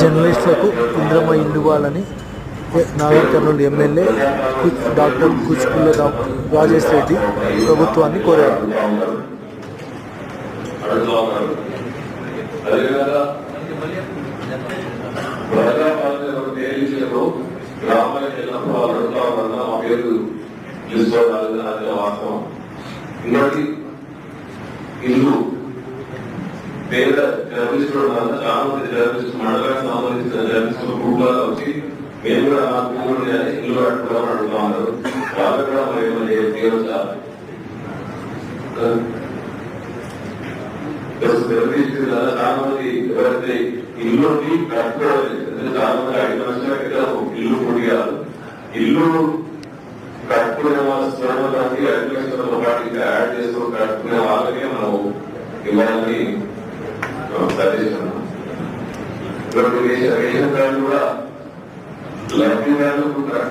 జర్నలిస్టులకు ఇంద్రమ ఇండువాలని నాగర్ కర్నూలు ఎమ్మెల్యే డాక్టర్ కుచ్పుల్ల రాజేష్ రెడ్డి ప్రభుత్వాన్ని కోరారు. అడుగుతా పేరు ఇల్లు పేద జర్నలిస్టులు చాలా మంది మేము కూడా మా ఇల్లు కట్టుకోవాలని అడుగుతా ఉన్నారు. కూడా మరి ఏమైనా చేయవచ్చా చాలా మంది ఎవరైతే ఇల్లు కట్టుకోవాలి చాలా మంది ఐదు లక్షల ఇల్లు పొడిగారు ఇల్లు కట్టుకునే వాళ్ళ శ్రమలకి ఐదు లక్షల రూపాయలకి యాడ్ చేసుకుని కట్టుకునే వాళ్ళకే మనం ఇవ్వాలని సజెషన్ రేషన్ కార్డు కూడా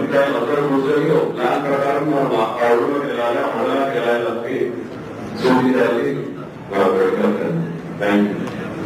అందరూ కూర్చొని ప్లాన్ ప్రకారం మనం ఆ ఊళ్ళోకి వెళ్ళాలి ఆ మండలానికి వెళ్ళాలి తప్పి సూచించాలి థ్యాంక్ యూ